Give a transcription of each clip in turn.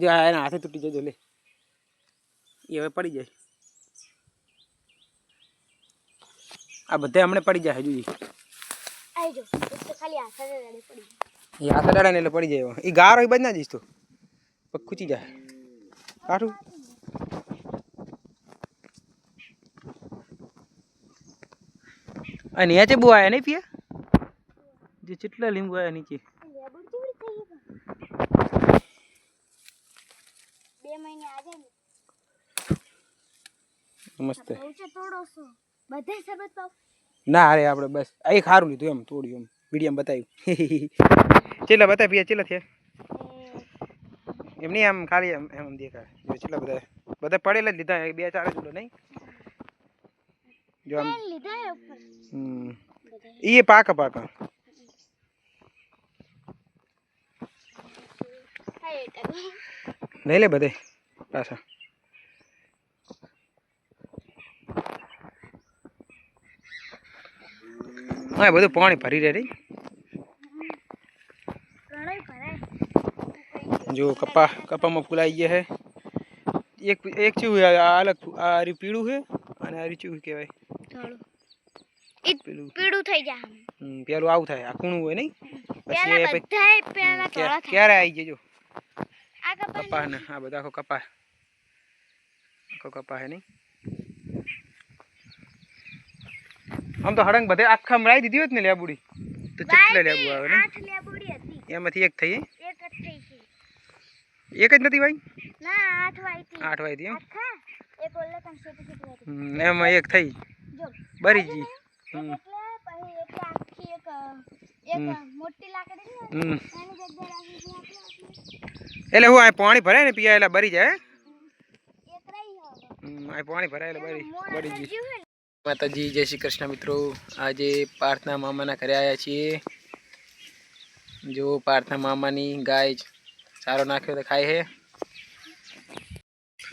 જો એના હાથે તૂટી જજો લે. એ હવે પડી જાય. આ બધા હમણાં પડી જાય હજુ એ હાથે ને એટલે પડી જાય એ ગારો એ બધ ના જઈશ તો. પગ ખૂચી જાય. કાઠું અને નીચે બહુ આયા નહીં પિયા જે કેટલા લીંબુ આયા નીચે. મસ્ત પૌચે તોડો છો બધા શરબત પાવ ના અરે આપણે બસ આ એક સારું લીધું એમ તોડ્યું એમ વિડીયમ બતાવ્યું ચેલા બતાવી પિયા ચેલા થયા એમ નહીં આમ ખાલી એમ એમ દેખાય જો ચેલા બધા બધા પડેલા જ લીધા એક બે ચાર જ ઉડો નહીં જો આમ એ લીધા હે ઉપર હમ બધા એ પાકા પાકા હા એ ટકા લઈ લે બધે પાછા હા બધું પાણી ભરી રહે રે ઘણાય ભરાય જો કપા કપામાં ફૂલાઈ ગયા છે એક એક ચેવું છે, આ અલગ ફૂ- આ રહ્યું પીળું છે અને આ રહ્યું ચેવું કહેવાય થોડું ઈ પેલું પીળું થઈ જા હમ, પેલું આવું થાય આ કૂણું હોય નહીં પછી એ પેલા પછી બધાય પેલા ક્યા- ધોળા થાય ક્યારે આવી જજો આ કપા કપા ને આ બધા આખો કપા આખો કપા હે નહીં આમ તો હડંગ બધે આખા મરાઈ દીધી હોત ને લેબુડી તો કેટલા લેબુ આવે ને? એમાંથી એક થઈ? એક જ થઈ છે એક જ નથી ભાઈ ના આઠ વાઈ હતી. એમ? એમાં એક થઈ. જો બરી ગઈ. એટલે હું આ પાણી ભરાય ને પીયા એટલે બરી જાય આ પાણી ભરાય એટલે બરી બરી ગઈ. માતાજી જય શ્રી કૃષ્ણ મિત્રો આજે પાર્થના મામાના ઘરે આવ્યા છીએ જો પાર્થના મામાની ગાય જ સારો નાખ્યો તો ખાય હે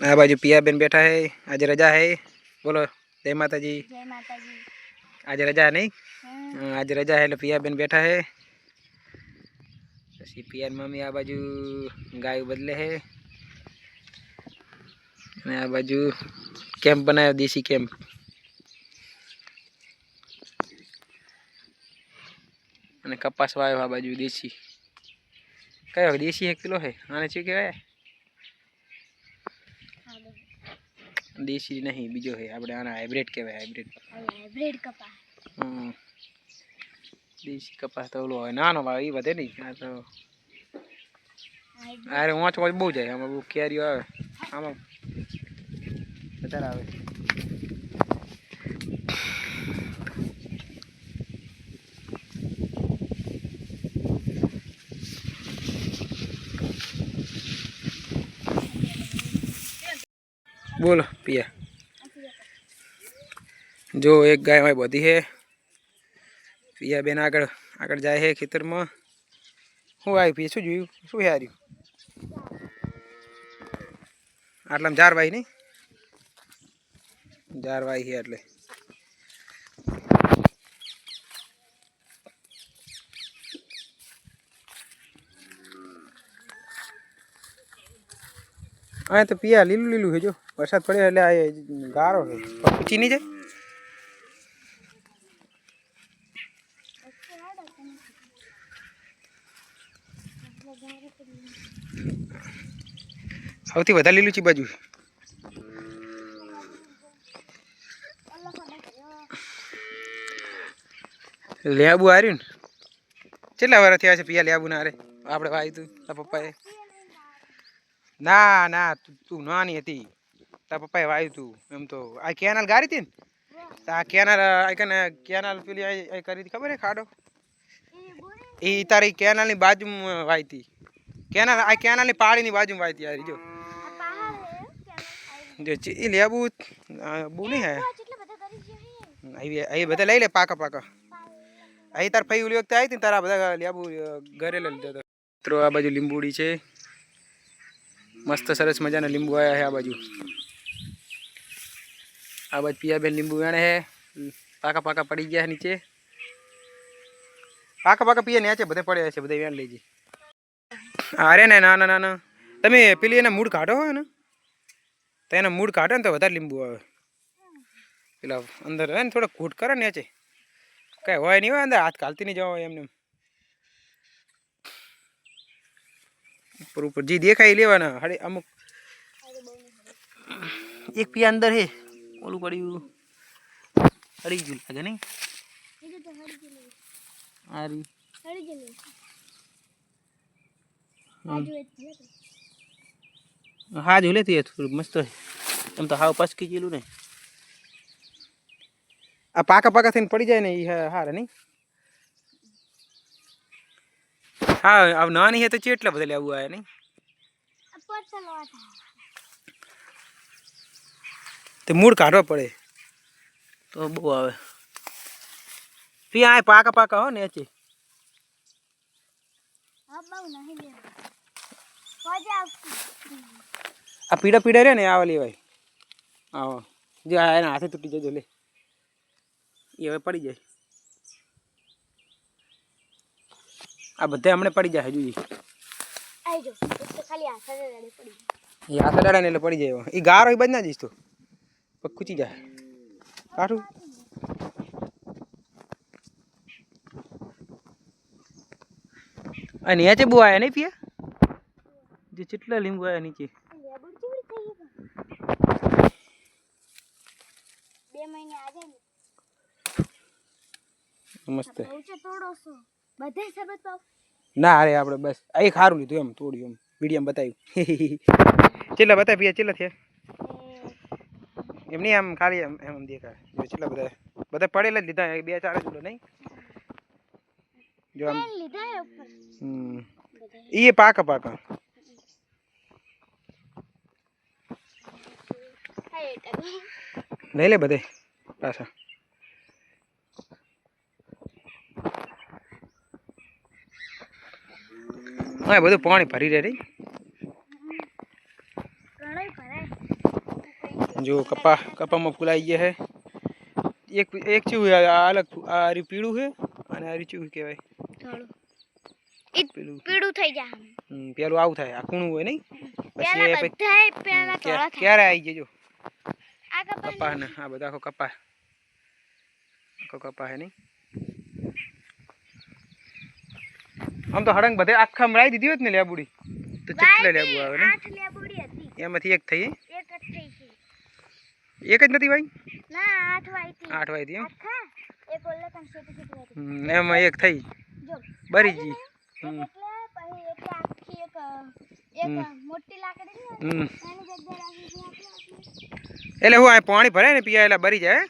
આ બાજુ પિયાબેન બેઠા હે આજે રજા હે બોલો જય માતાજી જય માતાજી આજે રજા નહીં હમ. હા, આજે રજા હે એટલે પિયાબેન બેઠા હે પછી પિયાર મમ્મી આ બાજુ ગાય બદલે હે અને આ બાજુ કેમ્પ બનાવ્યો દેશી કેમ્પ અને કપાસ વાયો આ બાજુ દેશી. કયો દેશી એક કિલો છે આને શું કહેવાય? દેશી નહીં બીજો છે આપણે આના હાઇબ્રિડ કહેવાય હાઇબ્રિડ હાઇબ્રિડ કપાસ. હમ. દેશી કપાસ તો ઓલો હોય. નાનો એ વધે નહીં. આ તો અરે વાંચ વાંચ બહુ જાય. આમાં બહુ કેરીઓ આવે. આમાં વધારે આવે. બોલો પિયા જો એક ગાય હોય બધી હે પિયા બેન આગળ આગળ જાય છે ખેતરમાં શું આવી પીએ શું જોયું શું હે હાર્યું આટલામાં જાર વાઈ નહીં જાર વાઈ છે એટલે હા તો પિયા લીલું લીલું છે જો વરસાદ પડ્યો એટલે આ ગારો છે. પક્ષી જાય સૌથી વધારે લીલું ચી બાજુ લેબુ આર્યું ને? કેટલા વાર થયા છે પિયા લેબુ ના અરે આપણે ભાઈ તું પપ્પાએ. ના ના તું નાની હતી. તારા પપ્પાએ વાવ્યું તું. એમ તો. આ કેનાલ ગારી હતી ને? આ કેનાલ કને કેનાલ પેલી આ કરી હતી ખબર હે ખાડો? એ તારી કેનાલની બાજુમાં વાવી હતી. કેનાલ, આ કેનાલની પાડીની બાજુમાં વાવી હતી યાર જો જો એ લેબુ બહુ નહીં હે? અહીં અહીં બધા લઈ લે પાકા પાકા. અહીં તાર ફઈ ઉલી વખતે આવી હતી તારા બધા લેબુ ઘરે લઈ લીધો હતો. મિત્રો, આ બાજુ લીંબુડી છે. મસ્ત સરસ મજાના લીંબુ આવ્યા છે આ બાજુ. આ બાજુ પિયાબેન લીંબુ વેણે છે પાકા પાકા પડી ગયા છે નીચે. પાકા પાકા પિયા નીચે બધે પડ્યા છે, બધે વેણ લેજે અરે ને, ના ના ના તમે પેલી એના મૂળ કાઢો હોય ને. તો એના મૂળ કાઢો ને તો વધારે લીંબુ આવે. પેલા અંદર હે ને થોડો ઘૂટ કરે ને છે કાંઈ હોય નહીં હોય અંદર, હાથ કાલતી નહીં જવા એમને એમ. ઉપર ઉપર, જે દેખાય લેવાના. હડે અમુક. એક પી અંદર હે. ઓલું પડ્યું અડી ગયું લાગે નહીં બીજું તો હળી ગયેલું આ રહ્યું. હળી ગયેલું હમ. આજુ એક છે તો. હા જ લેતી થોડું મસ્ત હોય એમ તો હાવ પસકી ગયેલું ને આ પાકા પાકા થઈને પડી જાય ને એ હારે નહીં હા આ નાની હે તો ચેટલા બધા લેવું આવે નહીં આ પરસલ વાટા તે મૂળ કાઢવા પડે. તો બહુ આવે. ત્યાં આ પાકા પાકા હો ને આવશું. આ પીડા પીડા રે ને આવા લેવાય. આવો. જે આ એના હાથે તૂટી જજો લે. એ હવે પડી જાય. આ બધે હમણાં પડી જાય હજુ એ હાથે લડાય ને એટલે પડી જાય એ ગારો એ બંધ ના જઈશ તો પગ ખૂચી જાય કાઠું આ નીચે બહુ આયા નહીં પિયા જે કેટલા લીંબુ આયા નીચે લેબડ ચીવડી થઈ ગઈ બે મહિને આજે ને મસ્ત પહોંચે તોડો છો બધાય સરબત પાવ ના અરે આપણે બસ આ એક સારું લીધું એમ તોડ્યું એમ મીડિયમ બતાવ્યું ચેલા બતાવી પિયા ચેલા થયા એમ નહીં આમ ખાલી એમ એમ દેખાય જો ચેટલા બધા બધા પડેલા જ લીધા બે ચાર જ નહીં જો આમ પેન લીધા હે ઉપર હમ બધાય એ પાકા પાકા હા એક જ. લઈ લે બધે પાછા હા બધું પાણી ભરી રહે રે ભરાય જો કપા કપામાં ફૂલાઈ ગયા છે એક એક ચીવું આ આ અલગ ફૂ- આ રહ્યું પીળું છે અને આ રહ્યું ચીવું કહેવાય થોડું પેલું પીળું થઈ જાય હમ, પેલું આવું થાય આ કૂણું હોય નહીં પછી પેલા એ પછી બધાય પેલા ક્યારે થોડા થાય ક્યારે આવી જજો આ કપા કપા ને આ બધા આખો કપા આખો કપા હે નહીં આમ તો હડંગ બધે આખા મરાઈ દીધી હોત ને લેબુડી તો ચેટલે લેબુ આવે ને આઠ લેબુડી હતી એમાંથી એક થઈ એક જ થઈ છે એક જ નથી ભાઈ? આઠ આઠ વાઈ એમ? એક થઈ. બરી ગઈ. એટલે હું આ પાણી ભરાય ને પીયા એટલે બરી જાય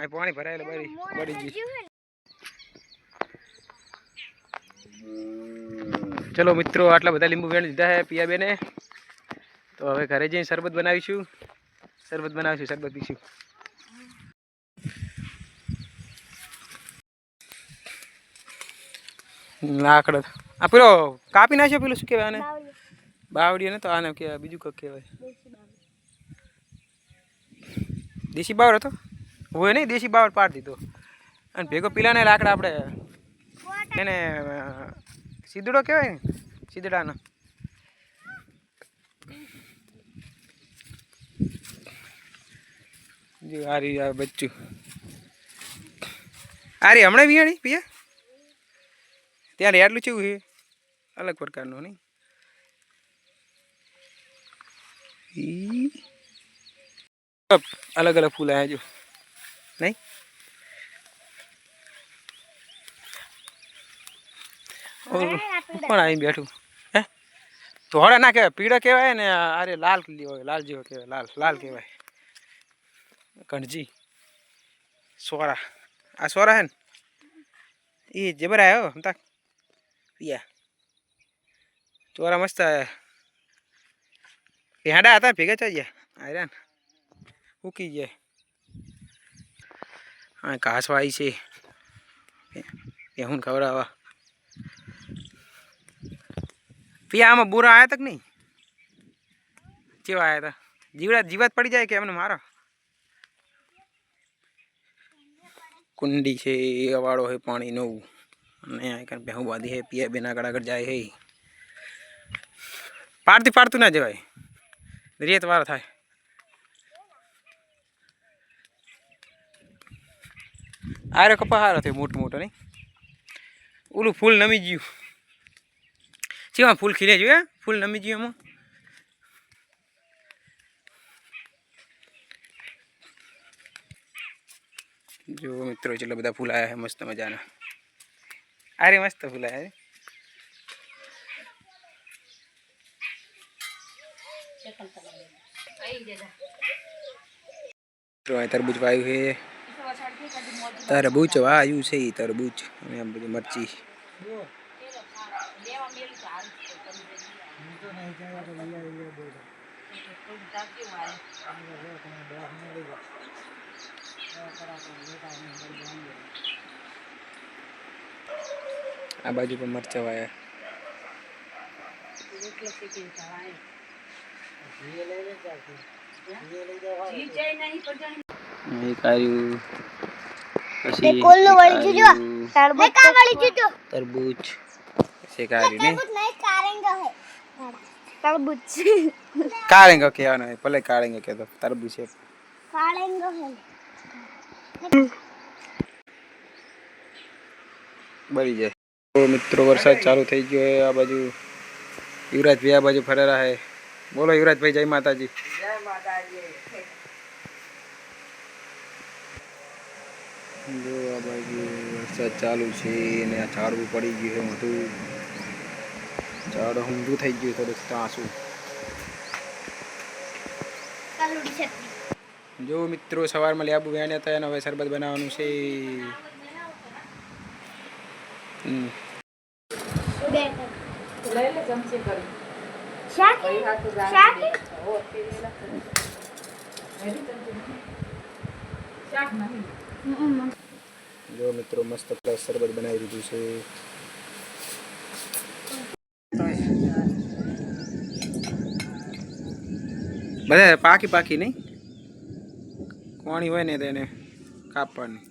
આ પાણી ભરાય એટલે બરી બરી ગઈ. ચલો મિત્રો આટલા બધા લીંબુ વેણ દીધા હે પિયા બેને તો હવે ઘરે જઈને શરબત બનાવીશું. શરબત બનાવીશું, શરબત પીશું. લાકડો. આ પેલો કાપી નાખ્યો પેલું શું કહેવાય આને? બાવડીઓ ને તો આને કહેવાય બીજું કંઈક કહેવાય. દેશી બાવળ હતો? હોય નહીં, દેશી બાવડ પાડી દીધો. અને ભેગો પીલાને લાકડા આપણે એને સીધડો કહેવાય ને? સીદડાનો જો આ રહ્યું આ બચ્ચું આ રી હમણાં વિયાણી પિયા ત્યારે એટલું ચેવું છે અલગ પ્રકારનું નહીં ઈ. અલગ અલગ ફૂલ આવ્યા જો નહીં ઓલું આ પીળા. કોણ આવી બેઠું હે ધોળા ના કહેવાય પીળા કહેવાય ને અરે લાલ જેવો લાલ જેવો કહેવાય લાલ લાલ કહેવાય કણજી સોરા. આ સોરા હે ને? એ જબર આવ્યો હમતા પિયા ચોરા મસ્ત ભેંડા હતા ભેગા થઈ ગયા. આર્યા ને. ઉકી ગયા. હા ઘાસ વાઈ છે. હું ખવડાવવા. પિયા આમાં બુરા આવ્યા તક નહીં? કેવા આવ્યા હતા જીવડા જીવાત પડી જાય કે એમને મારો? કુંડી છે એ વાળો હે પાણી નવું અને આ કણ બેહું બાંધી હે પિયા બેના આગળ આગળ જાય હે પાડતી પાડતું ના જવાય રેત વાર થાય આરે કપા હારો થયો મોટો મોટો નહીં ઓલું ફૂલ નમી ગયું ચેવા ફૂલ ખીલે જોયા ફૂલ નમી ગયું એમાં જો મિત્રો કેટલા બધા ફૂલ આવ્યા છે મસ્ત મજાના અરે મસ્ત ફૂલ આવ્યા મિત્રો અહીં તરબૂચ વાવ્યું છે તરબૂચ વાવ્યું છે ઈ તરબૂચ અને આમ બધી મરચી આ બાજુ પણ મરચા વાયા એક આવ્યું એ કોલ્લું વળી જોજો. આવ્યું તરબૂચ કા વાળી જોજો તરબૂચ પછી એક આવ્યું નહીં તરબૂચ નહીં કારેંગો હે તરબૂચ કાળેંગો કહેવાનો હોય ભલે કાળેંગો કહેતો તરબૂચ છે કારેંગો હે બળી જાય. તો મિત્રો વરસાદ ચાલુ થઈ ગયો છે આ બાજુ યુવરાજભાઈ આ બાજુ ફરેરા છે બોલો યુવરાજભાઈ જય માતાજી. જો આ બાજુ વરસાદ ચાલુ છે ને આ ઝાડવું પડી ગયું છે બધું. ઝાડ ઊંધું થઈ ગયું થોડુંક છત્રી જો મિત્રો સવારમાં લેબુ વેણ્યા હતા એને હવે શરબત બનાવવાનું છે. જો મિત્રો મસ્ત શરબત બનાવી દીધું છે. બધા પાકી પાકી નહીં? કોણી હોય ને તો એને કાપવાની